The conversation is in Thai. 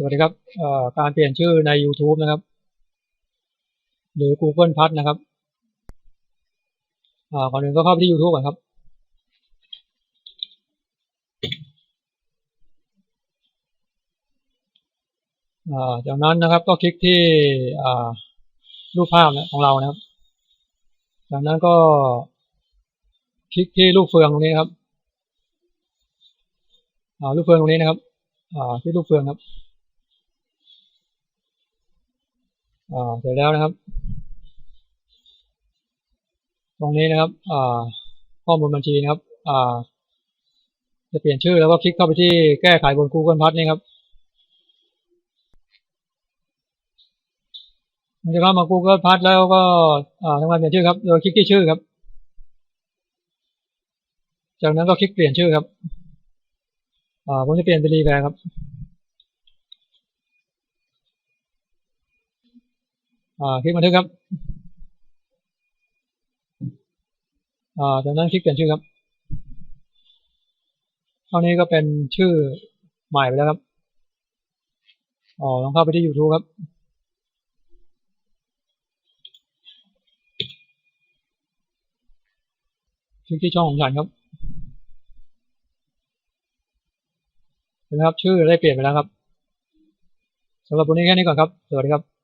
สวัสดีครับการเปลี่ยนชื่อใน YouTube นะครับ หรือ Google Plus นะครับอ่าก่อนอื่นก็เข้าไปที่ YouTube ก่อนครับอ่าจากนั้นนะครับก็คลิกที่รูปภาพนะของเรานะครับ จากนั้นก็คลิกที่ลูกเฟืองตรงนี้ครับอ่าลูกเฟืองตรงนี้นะครับอ่าที่ลูกเฟืองครับ อ่าเสร็จแล้วนะครับ ตรงนี้นะครับอ่าข้อมูลบัญชีนะครับอ่าจะเปลี่ยนชื่อแล้วก็คลิกเข้าไปที่แก้ไขบน Google Plus นี่ครับมันจะเข้ามา Google Plus แล้วก็อ่าทำการเปลี่ยนชื่อครับ โดยคลิกที่ชื่อครับ จากนั้นก็คลิกเปลี่ยนชื่อครับอ่าผมจะเปลี่ยนเป็นรีแวร์ครับ อ่า คลิกบันทึกครับอ่าจากนั้นคลิกเปลี่ยนชื่อครับเท่านี้ก็เป็นชื่อใหม่ไปแล้วครับอ๋อลองเข้าไปที่ YouTube ครับคลิกที่ช่องของฉันครับเห็นไหมครับชื่อได้เปลี่ยนไปแล้วครับสำหรับวันนี้แค่นี้ก่อนครับ สวัสดีครับ